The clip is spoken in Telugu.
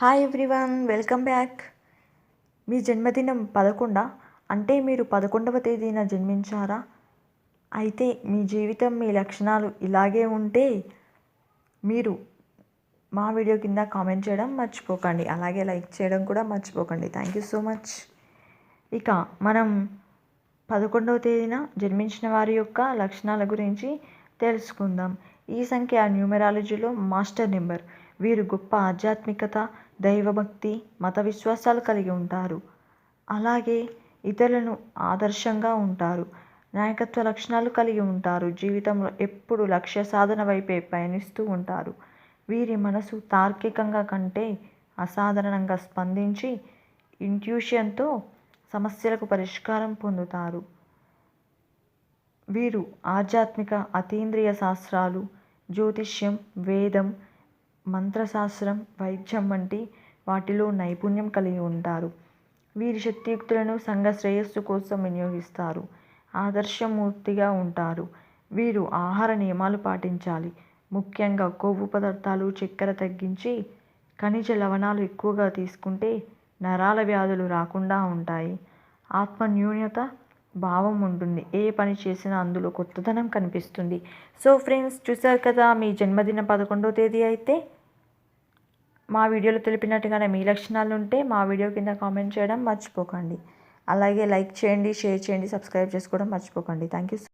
హాయ్ ఎవ్రీవన్ వెల్కమ్ బ్యాక్ మీ జన్మదినం పదకొండా? అంటే మీరు పదకొండవ తేదీన జన్మించారా? అయితే మీ జీవితం మీ లక్షణాలు ఇలాగే ఉంటే మీరు మా వీడియో కింద కామెంట్ చేయడం మర్చిపోకండి. అలాగే లైక్ చేయడం కూడా మర్చిపోకండి. థ్యాంక్ యూ సో మచ్ ఇక మనం పదకొండవ తేదీన జన్మించిన వారి యొక్క లక్షణాల గురించి తెలుసుకుందాం. ఈ సంఖ్య న్యూమరాలజీలో మాస్టర్ నెంబర్. వీరు గొప్ప ఆధ్యాత్మికత దైవభక్తి మత విశ్వాసాలు కలిగి ఉంటారు. అలాగే ఇతరులను ఆదర్శంగా ఉంటారు. నాయకత్వ లక్షణాలు కలిగి ఉంటారు. జీవితంలో ఎప్పుడు లక్ష్య సాధన వైపే పయనిస్తూ ఉంటారు. వీరి మనసు తార్కికంగా కంటే అసాధారణంగా స్పందించి ఇంట్యూషన్తో సమస్యలకు పరిష్కారం పొందుతారు. వీరు ఆధ్యాత్మిక అతీంద్రియ శాస్త్రాలు జ్యోతిష్యం వేదం మంత్రశాస్త్రం వైద్యం వంటి వాటిలో నైపుణ్యం కలిగి ఉంటారు. వీరి శక్తియుక్తులను సంఘ శ్రేయస్సు కోసం వినియోగిస్తారు. ఆదర్శమూర్తిగా ఉంటారు. వీరు ఆహార నియమాలు పాటించాలి. ముఖ్యంగా కొవ్వు పదార్థాలు చక్కెర తగ్గించి ఖనిజ లవణాలు ఎక్కువగా తీసుకుంటే నరాల వ్యాధులు రాకుండా ఉంటాయి. ఆత్మన్యూన్యత భావం ఉంటుంది. ఏ పని చేసినా అందులో కొత్తదనం కనిపిస్తుంది. సో ఫ్రెండ్స్ చూసారు కదా మీ జన్మదిన పదకొండవ తేదీ అయితే మా వీడియోలో తెలిపినట్టుగానే మీ లక్షణాలు ఉంటే మా వీడియో కింద కామెంట్ చేయడం మర్చిపోకండి. అలాగే లైక్ చేయండి షేర్ చేయండి సబ్స్క్రైబ్ చేసుకోవడం మర్చిపోకండి. Thank you